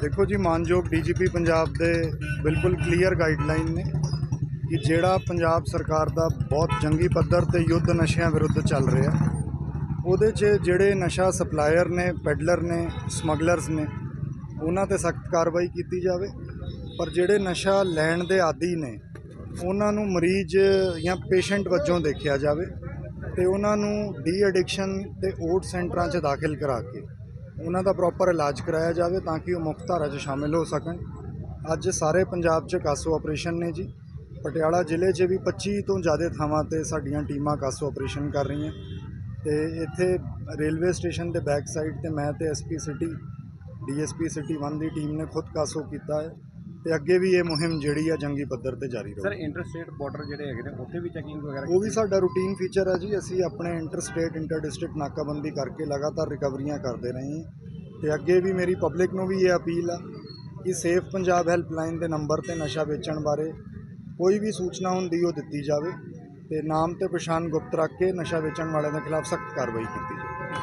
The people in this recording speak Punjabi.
ਦੇਖੋ ਜੀ, ਮਾਨਯੋਗ ਡੀਜੀਪੀ ਪੰਜਾਬ ਦੇ ਬਿਲਕੁਲ ਕਲੀਅਰ ਗਾਈਡਲਾਈਨ ਨੇ ਕਿ ਜਿਹੜਾ ਪੰਜਾਬ ਸਰਕਾਰ ਦਾ ਬਹੁਤ ਜੰਗੀ ਪੱਧਰ ਤੇ ਯੁੱਧ ਨਸ਼ਿਆਂ ਵਿਰੁੱਧ ਚੱਲ ਰਿਹਾ, ਉਹਦੇ 'ਚ ਜਿਹੜੇ ਨਸ਼ਾ ਸਪਲਾਇਰ ਨੇ ਪੈਡਲਰ ਨੇ ਸਮਗਲਰਸ ਨੇ, ਉਹਨਾਂ ਤੇ ਸਖਤ ਕਾਰਵਾਈ ਕੀਤੀ ਜਾਵੇ। ਪਰ ਜਿਹੜੇ ਨਸ਼ਾ ਲੈਣ ਦੇ ਆਦੀ ਨੇ, ਉਹਨਾਂ ਨੂੰ ਮਰੀਜ਼ ਜਾਂ ਪੇਸ਼ੈਂਟ ਵਜੋਂ ਦੇਖਿਆ ਜਾਵੇ ਤੇ ਉਹਨਾਂ ਨੂੰ ਡੀ ਐਡਿਕਸ਼ਨ ਤੇ ਓਟ ਸੈਂਟਰਾਂ 'ਚ ਦਾਖਲ ਕਰਾ ਕੇ ਉਹਨਾਂ ਦਾ ਪ੍ਰੋਪਰ ਇਲਾਜ ਕਰਾਇਆ ਜਾਵੇ ਤਾਂ ਕਿ ਉਹ ਮੁੱਖ ਧਾਰਾ 'ਚ ਸ਼ਾਮਿਲ ਹੋ ਸਕਣ। ਅੱਜ ਸਾਰੇ ਪੰਜਾਬ 'ਚ ਕਾਸੋ ਆਪਰੇਸ਼ਨ ਨੇ ਜੀ। ਪਟਿਆਲਾ ਜ਼ਿਲ੍ਹੇ 'ਚ ਵੀ 25 ਤੋਂ ਜ਼ਿਆਦਾ ਥਾਵਾਂ ਤੇ ਸਾਡੀਆਂ ਟੀਮਾਂ ਕਾਸੋ ਆਪਰੇਸ਼ਨ ਕਰ ਰਹੀਆਂ। ਤੇ ਇੱਥੇ ਰੇਲਵੇ ਸਟੇਸ਼ਨ ਦੇ ਬੈਕ ਸਾਈਡ ਤੇ ਮੈਂ ਤੇ ਐਸਪੀ ਸਿਟੀ ਡੀਐਸਪੀ ਸਿਟੀ 1 ਦੀ ਟੀਮ ਨੇ ਖੁਦ ਕਾਸੋ ਕੀਤਾ ਹੈ। ਤੇ ਅੱਗੇ ਵੀ ਇਹ ਮੁਹਿੰਮ ਜਿਹੜੀ ਆ ਜੰਗੀ ਪੱਧਰ ਤੇ ਜਾਰੀ ਸਰ ਰਹੂ ਇੰਟਰਸਟੇਟ ਬਾਰਡਰ ਜਿਹੜੇ ਹੈਗੇ ਨੇ ਉੱਥੇ ਵੀ ਚੈਕਿੰਗ ਵਗੈਰਾ ਉਹ ਵੀ ਸਾਡਾ ਰੂਟੀਨ ਫੀਚਰ ਹੈ ਜੀ ਅਸੀਂ ਆਪਣੇ ਇੰਟਰ ਸਟੇਟ ਇੰਟਰ ਡਿਸਟ੍ਰਿਕਟ ਨਾਕਾਬੰਦੀ ਕਰਕੇ ਲਗਾਤਾਰ ਰਿਕਵਰੀਆਂ ਕਰਦੇ ਰਹੇ ਹਾਂ। ਤੇ ਅੱਗੇ ਵੀ ਮੇਰੀ ਪਬਲਿਕ ਨੂੰ ਵੀ ਇਹ ਅਪੀਲ ਆ ਕਿ ਸੇਫ ਪੰਜਾਬ ਹੈਲਪਲਾਈਨ ਦੇ ਨੰਬਰ ਤੇ ਨਸ਼ਾ ਵੇਚਣ ਬਾਰੇ ਕੋਈ ਵੀ ਸੂਚਨਾ ਹੁੰਦੀ ਉਹ ਦਿੱਤੀ ਜਾਵੇ ਤੇ ਨਾਮ ਤੇ ਪਛਾਣ ਗੁਪਤ ਰੱਖ ਕੇ ਨਸ਼ਾ ਵੇਚਣ ਵਾਲਿਆਂ ਦੇ ਖਿਲਾਫ ਸਖਤ ਕਾਰਵਾਈ ਕੀਤੀ ਜਾਵੇ।